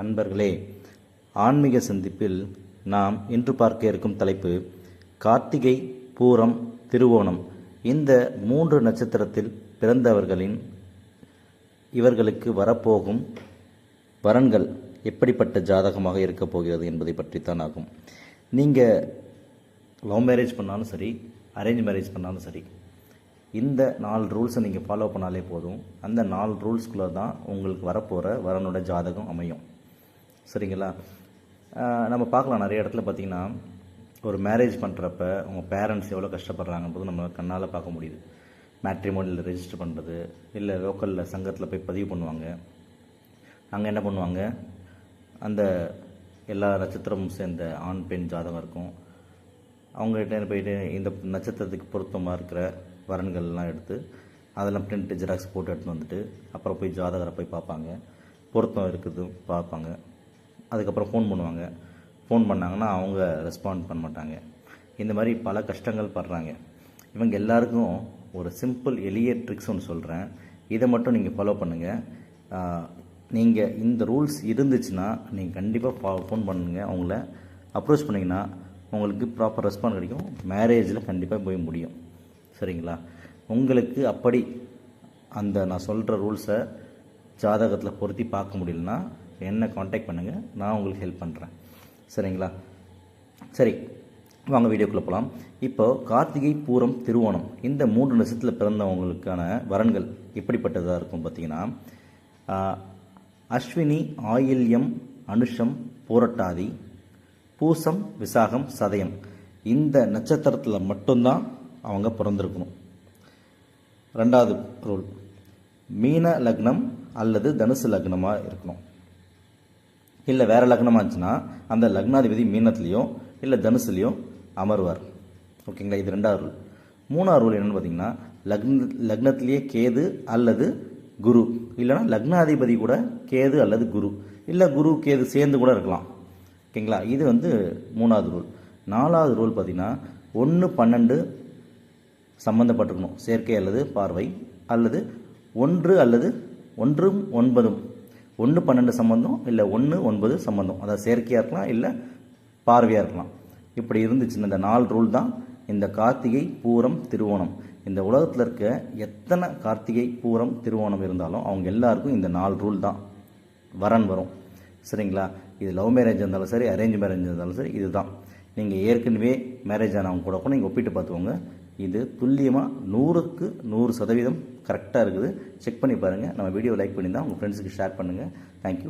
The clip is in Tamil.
நண்பர்களே ஆன்மீக சந்திப்பில் நாம் இன்று பார்க்க இருக்கும் தலைப்பு கார்த்திகை பூரம் திருவோணம். இந்த மூன்று நட்சத்திரத்தில் பிறந்தவர்களின் இவர்களுக்கு வரப்போகும் வரன்கள் எப்படிப்பட்ட ஜாதகமாக இருக்கப் போகிறது என்பதை பற்றித்தான் ஆகும். நீங்கள் லவ் மேரேஜ் பண்ணாலும் சரி அரேஞ்ச் மேரேஜ் பண்ணாலும் சரி இந்த நாலு ரூல்ஸை நீங்கள் ஃபாலோ பண்ணாலே போதும். அந்த நாலு ரூல்ஸ்குள்ளே தான் உங்களுக்கு வரப்போகிற வரனோட ஜாதகம் அமையும். சரிங்களா? நம்ம பார்க்கலாம். நிறைய இடத்துல பார்த்தீங்கன்னா ஒரு மேரேஜ் பண்ணுறப்ப உங்கள் பேரண்ட்ஸ் எவ்வளோ கஷ்டப்படுறாங்கன்றது நம்ம கண்ணால் பார்க்க முடியுது. மேட்ரிமோனியில் ரெஜிஸ்டர் பண்ணுறது இல்லை லோக்கலில் சங்கத்தில் போய் பதிவு பண்ணுவாங்க. அங்கே என்ன பண்ணுவாங்க? அந்த எல்லா நட்சத்திரமும் சேர்ந்த ஆண் பெண் ஜாதகம் இருக்கும். அவங்ககிட்ட போயிட்டு இந்த நட்சத்திரத்துக்கு பொருத்தமாக இருக்கிற வரன்கள்லாம் எடுத்து அதெல்லாம் பிரிண்ட் ஜெராக்ஸ் போட்டு எடுத்துன்னு வந்துட்டு அப்புறம் போய் ஜாதகரை போய் பார்ப்பாங்க. பொருத்தம் இருக்குது பார்ப்பாங்க. அதுக்கப்புறம் ஃபோன் பண்ணுவாங்க. ஃபோன் பண்ணாங்கன்னா அவங்க ரெஸ்பாண்ட் பண்ண மாட்டாங்க. இந்த மாதிரி பல கஷ்டங்கள் படுறாங்க. இவங்க எல்லாருக்கும் ஒரு சிம்பிள் எளிய ட்ரிக்ஸ் ஒன்று சொல்கிறேன் இதை மட்டும் நீங்கள் ஃபாலோ பண்ணுங்கள் நீங்கள் இந்த ரூல்ஸ் இருந்துச்சுன்னா நீங்கள் கண்டிப்பாக ஃபோன் பண்ணுங்கள் அவங்கள அப்ரோச் பண்ணிங்கன்னா உங்களுக்கு ப்ராப்பர் ரெஸ்பாண்ட் கிடைக்கும். மேரேஜில் கண்டிப்பாக போய் முடியும். சரிங்களா? உங்களுக்கு அப்படி அந்த நான் சொல்கிற ரூல்ஸை ஜாதகத்தில் பொருத்தி பார்க்க முடியலன்னா என்னை காண்டாக்ட் பண்ணுங்கள் நான் உங்களுக்கு ஹெல்ப் பண்ணுறேன் சரிங்களா? சரி வாங்க வீடியோக்குள்ளே போகலாம் இப்போ கார்த்திகை பூரம் திருவோணம் இந்த மூன்று நட்சத்திரத்தில் பிறந்தவங்களுக்கான வரன்கள் எப்படிப்பட்டதாக இருக்கும் பார்த்தீங்கன்னா அஸ்வினி ஆயில்யம் அனுஷம் பூரட்டாதி பூசம் விசாகம் சதயம். இந்த நட்சத்திரத்தில் மட்டும்தான் அவங்க பிறந்திருக்கணும். ரெண்டாவது ரூல் மீன லக்னம் அல்லது தனுசு லக்னமாக இருக்கணும். இல்லை வேறு லக்னமாக இருந்துச்சுன்னா அந்த லக்னாதிபதி மீனத்துலேயும் இல்லை தனுசுலேயும் அமர்வார். ஓகேங்களா? இது ரெண்டாவது ரூல் மூணாவது ரூல் என்னென்னு பார்த்தீங்கன்னா லக்ன லக்னத்திலேயே கேது அல்லது குரு. இல்லைன்னா லக்னாதிபதி கூட கேது அல்லது குரு. இல்லை குரு கேது சேர்ந்து கூட இருக்கலாம். ஓகேங்களா? இது வந்து மூணாவது ரூல் நாலாவது ரூல் பார்த்திங்கன்னா ஒன்று பன்னெண்டு சம்மந்தப்பட்டிருக்கணும் சேர்க்கை அல்லது பார்வை அல்லது ஒன்று அல்லது ஒன்றும் ஒன்பதும். ஒன்று பன்னெண்டு சம்பந்தம் இல்லை ஒன்று ஒன்பது சம்பந்தம். அதாவது செயற்கையாக இருக்கலாம் இல்லை பார்வையாக இருக்கலாம். இப்படி இருந்துச்சுன்னா இந்த நாலு ரூல் தான் இந்த கார்த்திகை பூரம் திருவோணம். இந்த உலகத்தில் இருக்க எத்தனை கார்த்திகை பூரம் திருவோணம் இருந்தாலும் அவங்க எல்லாருக்கும் இந்த நாலு ரூல் தான். வரன் வரும். சரிங்களா? இது லவ் மேரேஜ் இருந்தாலும் சரி அரேஞ்ச் மேரேஜ் இருந்தாலும் சரி இதுதான். நீங்கள் ஏற்கனவே மேரேஜ் ஆனவங்க கூட கூட நீங்கள் ஒப்பிட்டு பார்த்துக்கோங்க. இது துல்லியமாக நூறுக்கு நூறு சதவீதம் கரெக்டாக இருக்குது. செக் பண்ணி பாருங்கள் நம்ம வீடியோ லைக் பண்ணி தான் உங்கள் ஃப்ரெண்ட்ஸுக்கு ஷேர் பண்ணுங்கள் தேங்க்யூ